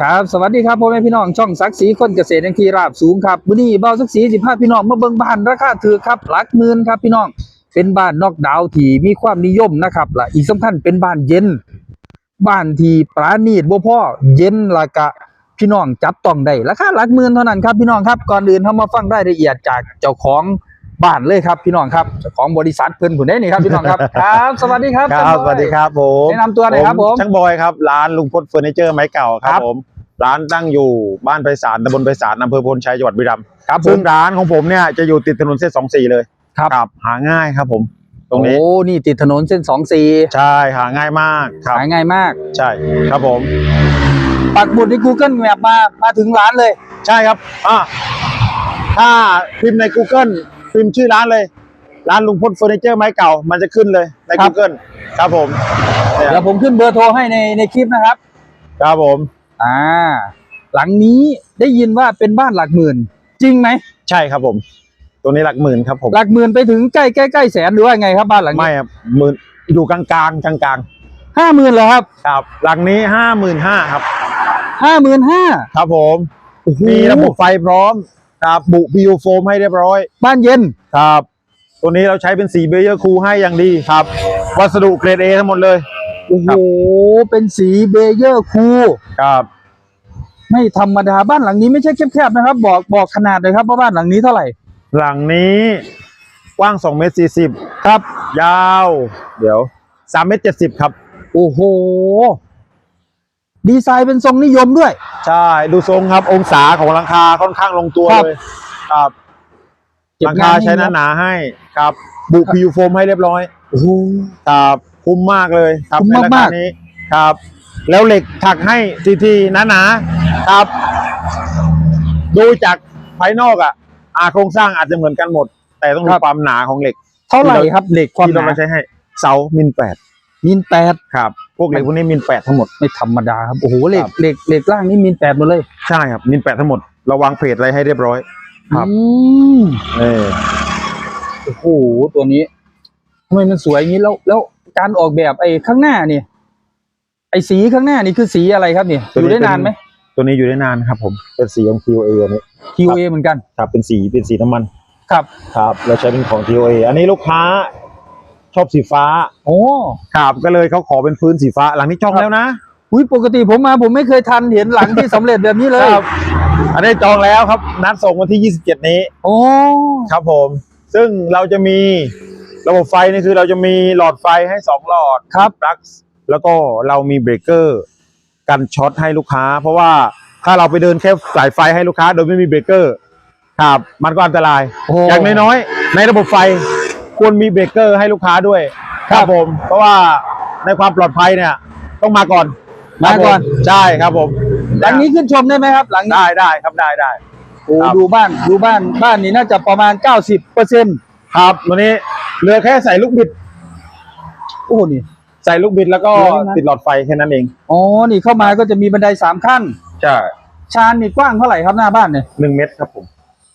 ครับสวัสดีครับพ่อแม่พี่น้องช่องศักดิ์ศรีคนเกษตรแห่งที่ราบสูงครับมื้อนี้เบาศักดิ์ศรีสิพาพี่น้องมาเบิ่งบ้านราคาถูกครับหลักหมื่นครับพี่น้องเป็นบ้านนอกดาวที่มีความนิยมนะครับและอีกสำคัญเป็นบ้านเย็น บ้านที่ปราณีตบ่พ่อเย็นละกะพี่น้องจับต้องได้ราคาหลักหมื่นเท่านั้นครับพี่น้องครับก่อนอื่นเฮามาฟังรายละเอียดจากเจ้าของ บ้านเลยครับพี่น้องครับเจ้าของบริษัทเพิ่นผู้ใดนี่ครับพี่น้องครับครับ สวัสดีครับครับท่านอยสวัสดีครับผมแนะนำตัวหน่อยครับผมช่างบอยครับร้านลุงพลเฟอร์นิเจอร์ไม้เก่าคครัรับบผมร้านตั้งอยู่บ้านไพศาลตำบลไพศาลอำเภอพลชัยจังหวัดบุรีรัมย์ครับผซึ่มงร้านของผมเนี่ยจะอยู่ติดถนนเส้นสองสี่เลยครับหาง่ายครับผมตรงนี้โอ้นี่ติดถนนเส้นสองสีใช่หาง่ายมากครับหาง่ายมาก ใช่ครับผม ปักหมุดใน Google Map มามาถึงร้านเลย ใช่ครับอ่าถ้าพิมพ์ใน Google พิมพ์ชื่อร้านเลย ร้านลุงพลเฟอร์นิเจอร์ไม้เก่า มันจะขึ้นเลยใน ครับ Google ครับผมเนี่ยเดี๋ยวผมขึ้นเบอร์โทรให้ในในคลิปนะครับ ครับผม อ่า หลังนี้ได้ยินว่าเป็นบ้านหลักหมื่น จริงไหมใช่ครับผม ตัวนี้หลักหมื่นครับผม หลักหมื่นไปถึงใกล้ใกล้ใกล้แสนหรือว่าไงครับบ้านหลังไม่นี้ครับหมื่นอยู่กลางกลางกลางกลางห้าหมื่นเหรอครับๆครับ หลังนี้ห้าหมื่นห้าครับ ห้าหมื่นห้าครับผม มีระบบไฟพร้อม ครับบุพิวโฟมให้เรียบร้อย บ้านเย็นครับ ตัวนี้เราใช้เป็นสีเบเยอร์คูให้อย่างดีครับ วัสดุเกรดเอทั้งหมดเลย โอ้โห เป็นสีเบเยอร์คูครับ ไม่ธรรมดาบ้านหลังนี้ไม่ใช่แคบๆนะครับ บอกบอกขนาดเลยครับว่าบ้านหลังนี้เท่าไหร่ หลังนี้กว้าง2เมตร40 ครับ ยาว เดี๋ยว3เมตร70 ครับ โอ้โห ดีไซน์เป็นทรงนิยมด้วย ใช่ ดูทรงครับองศาของหลังคาค่อนข้างลงตัวครับเลยครับเก็หบลังงาคานใช้หนาหนาๆให้ครับบุพิวโฟมให้เรียบร้อยโอ้โห ครับคุ้มมากเลยครับคุ้มในราคามากๆ นี้ครับ แล้วเหล็กถักให้ทีทีหนาหนาๆครับ ดูจากภายนอกอะอาโครงสร้างอาจจะเหมือนกันหมด แต่ต้องดูความหนาของเหล็ก เท่าไหร่ครับเหล็กความที่หเรานามาใช้ให้เสามินแปดมินแปดครับพ วกเหล็กพวกนี้มินแปดทั้งหมด ไม่ธรรมดาครับ โอ้โหเหล็กครับเหล็กเหล็กล่างนี่มินแปดหมดเลย ใช่ครับ มินแปดทั้งหมดเราวางเพจอะไรให้เรียบร้อย ครับอืมนี่โอ้โห ตัวนี้ทำไมมันสวยอย่างนี้ แล้ว แล้วการออกแบบไอ้ข้างหน้านี่ ไอ้สีข้างหน้านี่คือสีอะไรครับเนี่ยอยู่ได้นานไหม ตัวนี้อยู่ได้นานครับ ผม เป็นสีของ TOA อันนี้ QA เหมือนกัน ครับ เป็นสี เป็นสีน้ำมัน ครับ ครับ เราใช้เป็นของ TOA อันนี้ลูกค้า ชอบสีฟ้าโอ้ครับก็เลยเขาขอเป็นพื้นสีฟ้าหลังนี้จองแล้วนะอุ้ยปกติผมมาผมไม่เคยทันเห็นหลังที่สำเร็จแบบนี้เลยครับอันนี้จองแล้วครับ นัดส่งวันที่ 27 นี้ โอ้ครับผม ซึ่งเราจะมีระบบไฟนี่คือเราจะมีหลอดไฟให้ 2 หลอดครับปลั๊กแล้วก็เรามีเบรกเกอร์กันช็อตให้ลูกค้า เพราะว่าถ้าเราไปเดินแค่สายไฟให้ลูกค้า โดยไม่มีเบรกเกอร์ครับมันก็อันตรายโอ้อย่างน้อยๆในระบบไฟ ควรมีเบรกเกอร์ให้ลูกค้าด้วย ครับผม เพราะว่าในความปลอดภัยเนี่ย ต้องมาก่อนมาก่อนครับผใช่ครับผมหลังนี้ขึ้นชมได้ไหมครับ หลังนี้ได้ได้ครับได้ได้โอ้ครับดูบ้านดูบ้านบ้านนี้น่าจะประมาณ 90เปอร์เซ็นต์ครับวันนี้เหลือแค่ใส่ลูกบิดโอ้นี่ใส่ลูกบิดแล้วก็เหลือนะติดหลอดไฟแค่นั้นเองอ๋อนี่เข้ามาก็จะมีบันไดสามขั้นใช่ชานนี่กว้างเท่าไหร่ครับหน้าบ้านเนี่ยหนึ่งเมตรครับผม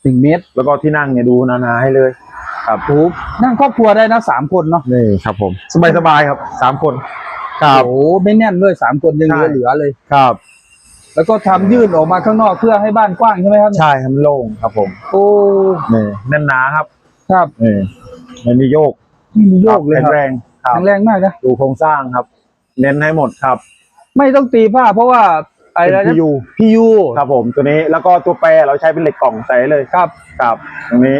หนึ่งเมตร แล้วก็ที่นั่งเนี่ยดูนาๆให้เลย ครับโอ้นั่งครอบครัวได้นะสามคนเนาะนี่ครับผม สบายสบายๆครับสามคนครับโอ้ไม่แน่นด้วยสามคนยังใช่เหลือๆเลยครับ แล้วก็ทำยื่นออกมาข้างนอกเพื่อให้บ้านกว้างใช่ไหมครับเนี่ยใช่ครับมันโล่งครับผม โอ้นี่แน่นหนาครับ ครับนี่ไม่มีโยกไม่มีโยกเลยแข็คงรับแรงครับแข็งแรงมากนะดูโครงสร้างครับ เน้นให้หมดครับ ไม่ต้องตีผ้าเพราะว่าไอ้เป็นอะไรนะ PU พียูครับผมตัวนี้แล้วก็ตัวแปรเราใช้เป็นเหล็กกล่องใส่เลยครับครับ ตรงนี้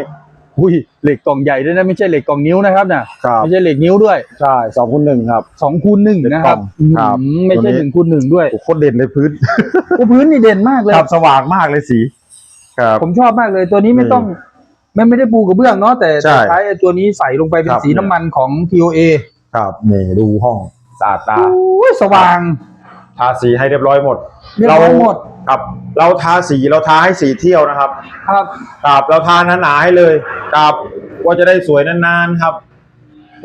อุ้ยเหล็กกล่องใหญ่ด้วยนะไม่ใช่เหล็กกล่องนิ้วนะครับน่ะครับไม่ใช่เหล็กนิ้วด้วยใช่สองคูณหนึ่งครับสองคูณหนึ่งนะครับเหล็กกล่องครับอืมไม่ใช่ตัวนี้หนึ่งคูณหนึ่งด้วยโอ้โหโคตรเด่นเลยพื้นโอ้พื้นนี่เด่นมากเลยครับสว่างมากเลยสี ครับ ผมชอบมากเลยตัวนี้ไม่นี่ต้องไม่ไม่ได้ปูกระเบื้องเนาะแต่ใช่ แต่ใช้ไอ้ตัวนี้ใส่ลงไปเป็นครับสีน้ำมันของ TOA ครับนี่ดูห้องสะอาดตาอุ้ยสว่างทาสีให้เรียบร้อยหมด เรียบร้อยหมดครับเราทาสีเราทาให้สีเที่ยวนะครับครับครับเราทาหนาๆให้เลยครับว่าจะได้สวยนานๆครับ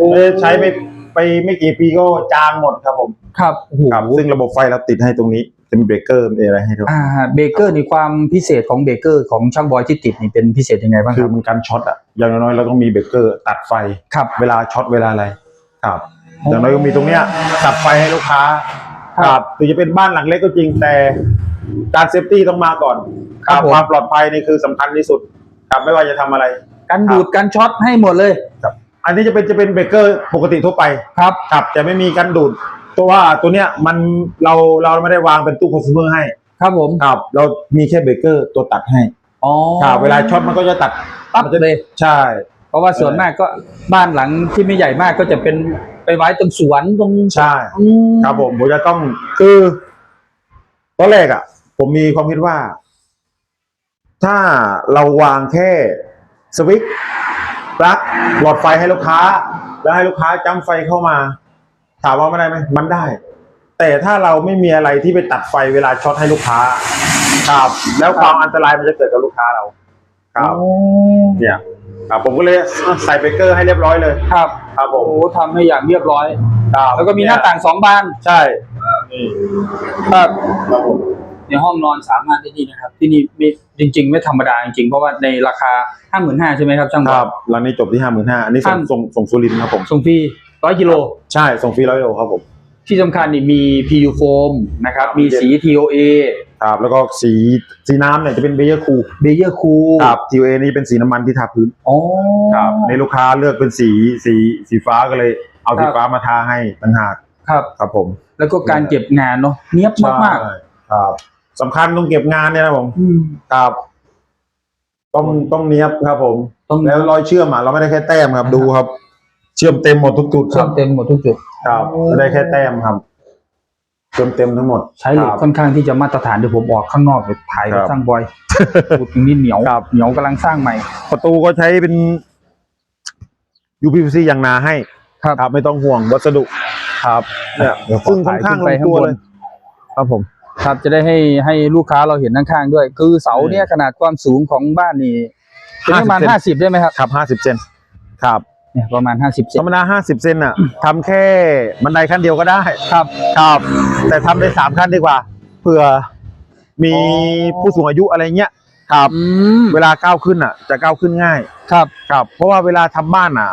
ไม่ได้ใช้ไม่ไปไม่กี่ปีก็จางหมดครับผมครับโอ้โหครับซึ่งระบบไฟเราติดให้ตรงนี้จะมีเบรกเกอร์มีอะไรให้ด้วยอ่าเบเกอร์นี่ความพิเศษของเบเกอร์ของช่างบอยที่ติดนี่เป็นพิเศษยังไงบ้างคคืรัอบมันกันช็อตอะอย่างน้อยๆเราต้องมีเบรกเกอร์ตัดไฟ ครับ เวลาช็อตเวลาอะไร ครับอ๋อออย่างน้อยก็มีตรงเนี้ยตัดไฟให้ลูกค้า ครับถึงจะเป็นบ้านหลังเล็กก็จริงแต่การเซฟตี้ต้องมาก่อนครับผมความปลอดภัยนี่คือสำคัญที่สุด ครับไม่ว่าจะทำอะไรกันดูดกันช็อตให้หมดเลยอันนี้จะเป็นจะเป็นเบรกเกอร์ปกติทั่วไปครับครับจะไม่มีการดูดตัวว่าตัวเนี้ยมันเราเราไม่ได้วางเป็นตู้คอน sumer ให้ ครับผมครับ เรามีแค่เบรกเกอร์ตัวตัดให้อ๋อครับเวลาช็อตมันก็จะตัดปั๊บมันจะเลยใช่ เพราะว่าส่วนมากก็บ้านหลังที่ไม่ใหญ่มากก็จะเป็น ไปไว้ตรงสวนตรงใช่อืมครับผมผมจะต้องคือตอนแรกอะ ผมมีความคิดว่า ถ้าเราวางแค่สวิตช์ปลั๊กหลอดไฟให้ลูกค้า แล้วให้ลูกค้าจำไฟเข้ามา ถามว่าไม่ได้ไหมมันได้ แต่ถ้าเราไม่มีอะไรที่ไปตัดไฟเวลาช็อตให้ลูกค้า ครับ แล้วความอันตรายมันจะเกิดกับลูกค้าเรา ครับโอ้เนี่ย ครับผมก็เลยใส่เบรกเกอร์ให้เรียบร้อยเลย ครับครับผโอ้มโหทำให้อย่างเรียบร้อยครับแล้วก็มีหน้าต่างสองบานใช่นี่ครับครับผมในห้องนอนสามารถที่นี่นะครับ ที่นี่ไม่จริง ๆ ไม่ธรรมดาจริงๆเพราะว่าในราคาห้าหมื่นห้าใช่ไหมครับช่างคบอรัลบร้านนี้จบที่ห้าหมื่นห้าอันนี้ส่งห้าส่งส่งสุรินทร์ครับผมส่งฟรีร้อยกิโลใช่ส่งฟรีร้อยโลครับผม ที่สำคัญนี่มี PU foam นะครับครับ มีสี TOA ครับแล้วก็สีสีน้ำเนี่ยจะเป็นเบเยอร์คูเบเยอร์คูครับ TOA นี่เป็นสีน้ำมันที่ทาพื้นอ๋อ ครับในลูกค้าเลือกเป็นสีสีสีฟ้าก็เลยเอาสีครับฟ้ามาทาให้ต่างหากครับ ครับผมแล้วก็การเก็บงานเนาะเนียบมากใช่ครับสำคัญต้องเก็บงานเนี่ยนะผมๆอืมครับ ต้องต้องเนี้ยบครับผม ต้อง แล้วรอยเชื่อมอะเราไม่ได้แค่แต้มครับดูครับ เชื่อมเต็มหมดทุกจุดคเชื่อรัมบเต็มหมดทุกจุด ครับโอ้ไม่ได้แค่แต้มครับเชื่อมเต็มทั้งหมดใช้เหล็กครับค่อนข้างที่จะมาตรฐานเดี๋ยวผมออกข้างนอกไปถ่ายครักับบช่างบอยพูดถึงนี่เหนียวครับ เหนียวกำลังสร้างใหม่ ประตูก็ใช้เป็น UPVC อย่างหนาให้ครับครับไม่ต้องห่วงวัสดุครับเนี่ยเดี๋ยวขอซึ่งค่อนข้างลถ่ายงขึ้นไปตัวข้างบนเลย ครับผม ครับจะได้ให้ให้ลูกค้าเราเห็นข้างๆด้วย คือเสาเนี่ยขนาดความสูงของบ้านนี่เป็นประมาณ50 ห้าสิบได้ไหมครับ ครับห้าสิบเซนครับ เนี่ยประมาณห้าสิบเซธรนรมดาห้าสิบเซนอะทำแค่บันไดขั้นเดียวก็ได้ ครับ ครับ แต่ทำได้สามขั้นดีกว่าเผื่อมีอ๋อ ผู้สูงอายุอะไรเงี้ยครับ อืมเวลาก้าวขึ้นอะ จะก้าวขึ้นง่าย ครับ ครับ เพราะว่าเวลาทำบ้านอะ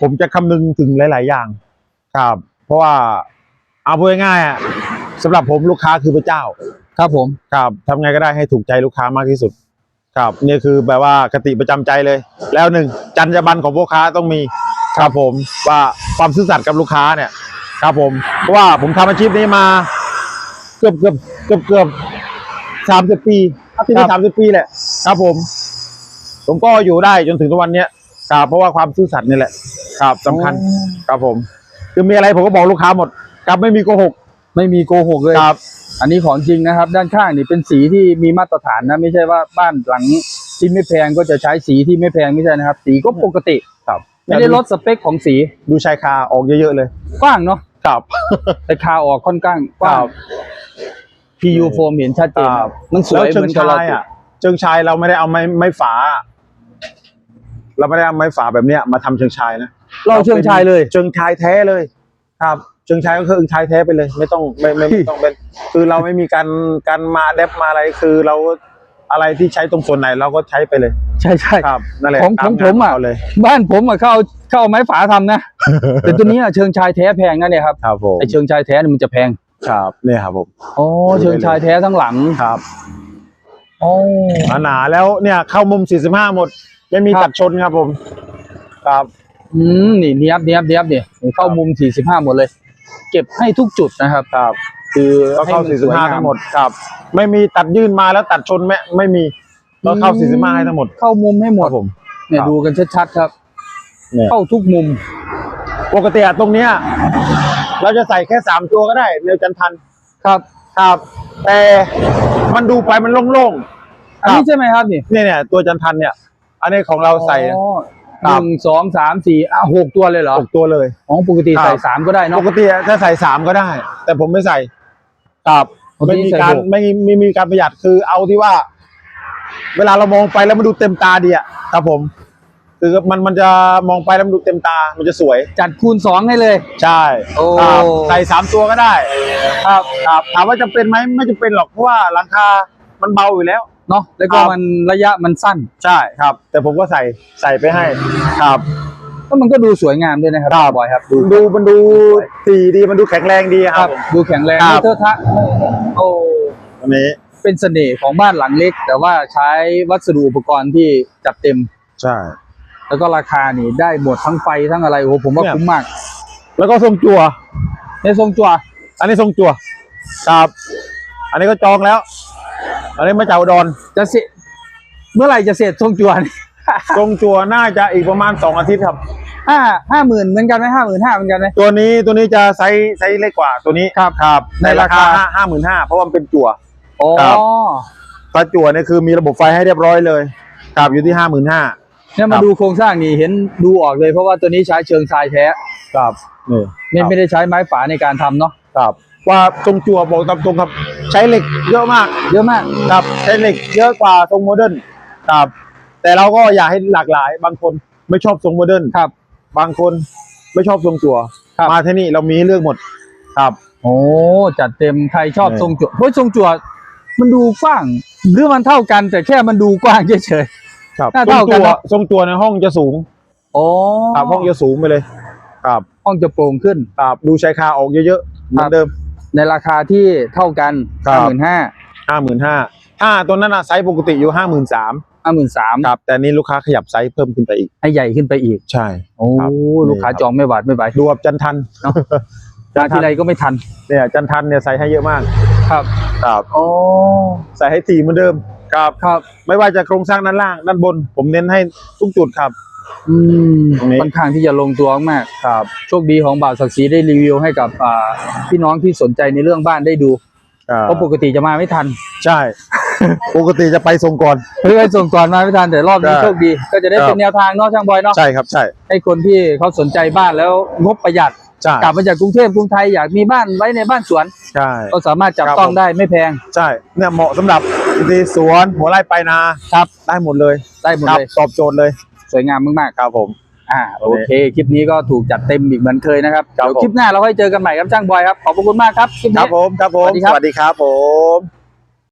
ผมจะคำนึงถึงหลาย ๆ อย่าง ครับ เพราะว่าเอาพูดง่ายๆอะสำหรับผมลูกค้าคือพระเจ้า ครับผม ครับทำไงก็ได้ให้ถูกใจลูกค้ามากที่สุด ครับนี่คือแบบว่าคติประจำใจเลย แล้วหนึ่งจรรยาบรรณของพ่อค้าต้องมีครับผมว่าความซื่อสัตย์กับลูกค้าเนี่ยครับผมเพราะว่าผมทำอาชีพนี้มา เกือบเกือบเกือบเกือบสามสิบปีที่นี่สามสิบปีแหละครับผม ผมก็อยู่ได้จนถึงทุกวันเนี้ยครับเพราะว่าความซื่อสัตย์นี่แหละ ครับสำคัญครับผม คือมีอะไรผมก็บอกลูกค้าหมด ครับไม่มีโกหก ไม่มีโกหกเลยครับ อันนี้ของจริงนะครับ ด้านข้างนี่เป็นสีที่มีมาตรฐานนะไม่ใช่ว่าบ้านหลังที่ไม่แพงก็จะใช้สีที่ไม่แพงไม่ใช่นะครับ สีก็ปกติครับไม่ได้ลดสเปคของสีดูชายคาออกเยอะๆเลย กว้างเนาะครับแต่คาออกค่อนข้างกว้างครับ PU foam เห็นชัดเจนครับมันสแล้ววยเหเชิมืงอนกับชาเรายอะเชิงชายเราไม่ได้เอาไม้ไม้ฝา เราไม่ได้เอาไม้ฝาแบบเนี้ยมาทำเชิงชายนะเราเชิงชายเลย เชิงชายแท้เลย ครับเชิงชายก็คือเชิงชายแท้ไปเลย ไม่ต้องไม่ไม่ไม่ต้องเป็น คือเราไม่มีการการมาแดบมาอะไรคือเราอะไรที่ใช้ตรงส่วนไหนเราก็ใช้ไปเลย ใช่ใช่ครับนั่นแหละของตาของงานผมอะเาเลยบ้านผมอะเข้าเอาเข้าเอาไม้ฝาทำนะแต่ตัวนี้อะเชิงชายแท้แพงนะเนี่ยครับครับผมไอเชิงชายแท้เนี่ยมันจะแพงครับเนี่ยครับผมอ๋อเชิงชายแท้ทั้งหลังครับอ๋อหนาๆแล้วเนี่ยเข้ามุม 45 หมด ไม่มีครับตัดชนครับผม ครับ อืมนี่เนียบเนียบเนียบเนี่ยเข้ามุม45หมดเลย เก็บให้ทุกจุดนะครับครับ คือก็เข้าให้มันสวยง45ทั้งหมดครับ ไม่มีตัดยื่นมาแล้วตัดชนไม่ไม่มีก็เข้า45ให้ทั้งหมด เข้ามุมให้หมคดรับผมเนี่ยครับดูกันชัดๆครับเนี่ยเข้าทุกมุม ปกติอะตรงเนี้ย เราจะใส่แค่สามตัวก็ได้เร็วจันทันครับครับ แต่มันดูไปมันโล่งอันนี้ใช่ไหมครับนี่ๆเนี่ยเนี่ยตัวจันทันเนี่ย อันนี้ของเราใส่อ๋อค หรับนึ่งสองสามสี่อะหกตัวเลยเหรอหกตัวเลยอ๋อปกติครับใส่สามก็ได้เนาะปกติอะถ้าใส่สามก็ได้ แต่ผมไม่ใส่ครับปกติไม่มีใส่การหกไม่ไม่มีการประหยัดคือเอาที่ว่า เวลาเรามองไปแล้วมันดูเต็มตาดีอะครับผม คือมันมันจะมองไปแล้วมันดูเต็มตา มันจะสวย จัดคูณสองให้เลย ใช่โอ้ครับใส่สามตัวก็ได้ ครับครับถามว่าจำเป็นไหมไม่จำเป็นหรอกเพราะว่าหลังคามันเบาอยู่แล้ว เนาะแล้วก็ครับ มันระยะมันสั้นใช่ครับ แต่ผมก็ใส่ใส่ไปให้ครับแล้วมันก็ดูสวยงามด้วยนะครับครับ บอยครับดูดูมันดูสีดีมันดูแข็งแรงดีคครัรับ บ ดูแข็งแรงครับ ไม่เทอะทะโอ้อันนี้เป็นเสน่ห์ของบ้านหลังเล็ก แต่ว่าใช้วัสดุอุปกรณ์ที่จัดเต็ม ใช่ แล้วก็ราคานี่ได้หมดทั้งไฟทั้งอะไรโอ้โหผมว่าเนี่ย คุ้มมาก แล้วก็ทรงจั่วในทรงจัวอันนี้ทรงจั่วครับ อันนี้ก็จองแล้ว อันนี้มาจากอุดรจะเสร็จเมื่อไหร่จะเสร็จทรงจัวนี่ทรงจั่วน่าจะอีกประมาณสองอาทิตย์ครับ ห้าห้าหมื่นเหมือนกันไหมห้าหมื่นห้าเหมือนกันไหม ตัวนี้ตัวนี้จะไซส์ไซส์เล็กกว่าตัวนี้ครับครับในในราราคา คาห้าหมื่นห้าเพราะว่ามันเป็นจั่ว อ๋อ ครับ ถ้าจั่วเนี่ยคือมีระบบไฟให้เรียบร้อยเลยครับอยู่ที่ห้าหมื่นห้า เนี่ยมาดูโครงสร้างนี่เห็นดูออกเลยเพราะว่าตัวนี้ใช้เชิงทรายแท้ครับนี่ไม่ไม่ได้ใช้ไม้ฝาในการทำเนาะครับ ว่าทรงจั่วบอกตามตรงครับ ใช้เหล็กเยอะมากเยอะมากครับใช้เหล็กเยอะกว่าทรงโมเดิร์นครับแต่เราก็อยากให้หลากหลาย บางคนไม่ชอบทรงโมเดิร์นครับ บางคนไม่ชอบทรงจั่วครับ มาที่นี่เรามีให้เลือกหมดครับ โอ้จัดเต็มใครชอบเนี่ยทรงจั่วเพราะทรงจั่วมันดูกว้าง หรือมันเท่ากันแต่แค่มันดูกว้างเฉย ครับหน้าทรงเท่ากันจั่วนะทรงจั่วในห้องจะสูงๆโอ้ครับห้องจะสูงไปเลยครับห้องจะโปร่งขึ้น ครับดูชายคาออกเยอะๆเหมืครัอบนเดิม ในราคาที่เท่ากันครัห้าบ หมื่นห้าห้าหมื่นห้าอ่าตัวนั้นอะไซส์ปกติอยู่ห้าหมื่นสามห้าหมื่นสามครับแต่นี่ลูกค้าขยับไซส์เพิ่มขึ้นไปอีก ให้ใหญ่ขึ้นไปอีก ใช่ โอ้ครับลูกค้านี่ครับ จองไม่หวาดไม่ไหวดูแบบจันทันเนาะมาทีไรก็ไม่ทันเนี่ยจันทันเนี่ยใส่ให้เยอะมากครับครับโอ้ใส่ให้ถี่เหมือนเดิมครับ ครับ ไม่ว่าจะโครงสร้างด้านล่างด้านบน ผมเน้นให้ทุกจุดครับ อืมตรงนี้ ค่อนข้างที่จะลงตัวมากครับโชคดีของบ่าวศักดิ์ศรีได้รีวิวให้กับอ่าพี่น้องที่สนใจในเรื่องบ้านได้ดูอ่าเพราะปกติจะมาไม่ทันใช่ ปกติจะไปส่งก่อน เพื่อส่งก่อนมาไม่ทันแต่รอบนี้ใช่โชคดี ก็จะได้ครับเป็นแนวทางเนาะช่างบอยเนาะใช่ครับใช่ให้คนที่เขาสนใจบ้านแล้วงบประหยัดใช่กลับมาจากกรุงเทพกรุงไทยอยากมีบ้านไว้ในบ้านสวน ใช่ ก็สามารถจับครับ ต้องผมได้ไม่แพงใช่เนี่ยเหมาะสำหรับดีสวนหัวไร่ไปลายนาครับ ได้หมดเลยได้หมดครับเลย ตอบโจทย์เลย สวยงามมากครับผมๆอ่าโอโอเคเค คลิปนี้ก็ถูกจัดเต็มอีกเหมือนเคยนะครับครับเดี๋ยวผมคลิปหน้าเราค่อยเจอกันใหม่ครับช่างบอยครับขอบพระคุณมากครับคลิปคนี้รับผมครับผมสวัสดีครับสวัสดีครับผม